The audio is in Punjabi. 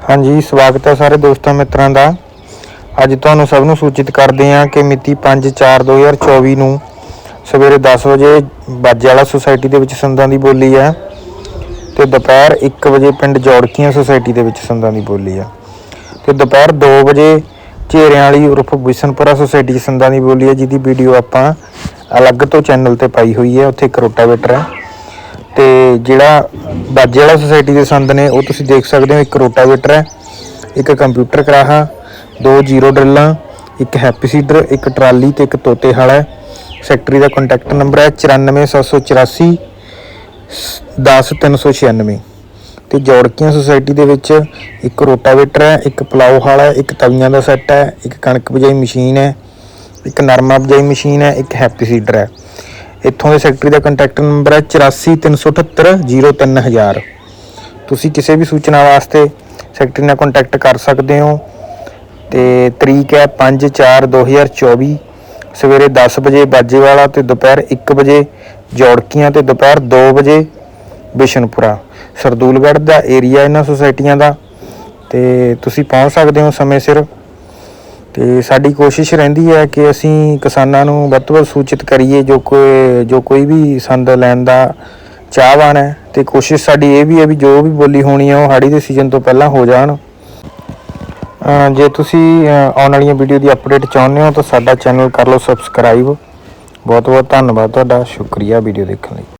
ਹਾਂਜੀ, ਸਵਾਗਤ ਹੈ ਸਾਰੇ ਦੋਸਤਾਂ ਮਿੱਤਰਾਂ ਦਾ। ਅੱਜ ਤੁਹਾਨੂੰ ਸਭ ਨੂੰ ਸੂਚਿਤ ਕਰਦੇ ਹਾਂ ਕਿ ਮਿਤੀ 5/4/2024 ਨੂੰ ਸਵੇਰੇ 10 ਵਜੇ ਬਾਜੇ ਵਾਲਾ ਸੁਸਾਇਟੀ ਦੇ ਵਿੱਚ ਸੰਦਾਂ ਦੀ ਬੋਲੀ ਹੈ ਤੇ ਦੁਪਹਿਰ 1 ਵਜੇ ਪਿੰਡ ਜੋੜਕੀਆਂ ਸੁਸਾਇਟੀ ਦੇ ਵਿੱਚ ਸੰਦਾਂ ਦੀ ਬੋਲੀ ਹੈ। ਤੇ ਦੁਪਹਿਰ 2 ਵਜੇ ਝੇਰਿਆਂ ਵਾਲੀ ਉਰਫ ਬਿਸ਼ਨਪੁਰਾ ਸੁਸਾਇਟੀ 'ਚ ਸੰਦਾਂ ਦੀ ਬੋਲੀ ਹੈ, ਜਿਹਦੀ ਵੀਡੀਓ ਆਪਾਂ ਅਲੱਗ ਤੋਂ ਚੈਨਲ ਤੇ ਪਾਈ ਹੋਈ ਹੈ, ਉੱਥੇ ਇੱਕ ਰੋਟਾਵੇਟਰ ਹੈ। ਤੇ ਜਿਹੜਾ ਬਾਜੇ ਵਾਲਾ ਸੁਸਾਇਟੀ ਦੇ ਸੰਦ ਨੇ, ਉਹ ਤੁਸੀਂ ਦੇਖ ਸਕਦੇ ਹੋ, ਇੱਕ ਰੋਟਾਵੇਟਰ ਹੈ, ਇੱਕ ਕੰਪਿਊਟਰ ਕਰਾਹਾ, ਦੋ ਜ਼ੀਰੋ ਡਰਿੱਲਾਂ ਇੱਕ ਹੈਪੀ ਸੀਡਰ ਇੱਕ ਟਰਾਲੀ ਤੇ ਇੱਕ ਤੋਤੇ ਹਾਲਾ ਹੈ। ਸੈਕਟਰੀ ਦਾ ਕੰਟੈਕਟ ਨੰਬਰ ਹੈ 94784 10396 ਤੇ ਜੋੜਕੀਆਂ ਸੁਸਾਇਟੀ ਦੇ ਵਿੱਚ ਇੱਕ ਰੋਟਾਵੇਟਰ ਹੈ, ਇੱਕ ਪਲਾਓ ਹਾਲਾ ਹੈ, ਇੱਕ ਤਵੀਆਂ ਦਾ ਸੈੱਟ ਹੈ, ਇੱਕ ਕਣਕ ਬਜਾਈ ਮਸ਼ੀਨ ਹੈ, ਇੱਕ ਨਰਮਾ ਬਜਾਈ ਮਸ਼ੀਨ ਹੈ, ਇੱਕ ਹੈਪੀ ਸੀਡਰ ਹੈ। ਇੱਥੋਂ ਦੇ ਸੈਕਟਰੀ ਦਾ ਕੰਟੈਕਟ ਨੰਬਰ ਹੈ 8437803000 ਤੁਸੀਂ ਕਿਸੇ ਵੀ ਸੂਚਨਾ ਵਾਸਤੇ ਸੈਕਟਰੀ ਨਾਲ ਕੰਟੈਕਟ ਕਰ ਸਕਦੇ ਹੋ। ਤੇ ਤਰੀਕ ਹੈ 5/4/2024 ਸਵੇਰੇ 10 ਵਜੇ ਬਾਜੇਵਾਲਾ ਤੇ ਦੁਪਹਿਰ 1 ਵਜੇ, ਜੋੜਕੀਆਂ ਤੇ ਦੁਪਹਿਰ 2 ਵਜੇ ਬਿਸ਼ਨਪੁਰਾ। ਸਰਦੂਲਗੜ੍ਹ ਦਾ ਏਰੀਆ ਇਹਨਾਂ ਸੁਸਾਇਟੀਆਂ ਦਾ। ਤੇ ਤੁਸੀਂ ਪਹੁੰਚ ਸਕਦੇ ਹੋ ਸਮੇਂ ਸਿਰ। ਤੇ ਸਾਡੀ ਕੋਸ਼ਿਸ਼ ਰਹਿੰਦੀ ਹੈ ਕਿ ਅਸੀਂ ਕਿਸਾਨਾਂ ਨੂੰ ਵੱਧ ਤੋਂ ਵੱਧ ਸੂਚਿਤ ਕਰੀਏ, ਜੋ ਕੋਈ ਜੋ ਕੋਈ ਵੀ ਸੰਦ ਲੈਣ ਦਾ ਚਾਹਵਾਨ ਹੈ। ਤੇ ਕੋਸ਼ਿਸ਼ ਸਾਡੀ ਇਹ ਵੀ ਹੈ ਵੀ ਜੋ ਵੀ ਬੋਲੀ ਹੋਣੀ ਹੈ, ਉਹ ਹਾੜੀ ਦੇ ਸੀਜ਼ਨ ਤੋਂ ਪਹਿਲਾਂ ਹੋ ਜਾਣ। ਜੇ ਤੁਸੀਂ ਆਉਣ ਵਾਲੀਆਂ ਵੀਡੀਓ ਦੀ ਅਪਡੇਟ ਚਾਹੁੰਦੇ ਹੋ, ਤਾਂ ਸਾਡਾ ਚੈਨਲ ਕਰ ਲਓ ਸਬਸਕ੍ਰਾਈਬ ਬਹੁਤ ਬਹੁਤ ਧੰਨਵਾਦ ਤੁਹਾਡਾ। ਸ਼ੁਕਰੀਆ ਵੀਡੀਓ ਦੇਖਣ ਲਈ।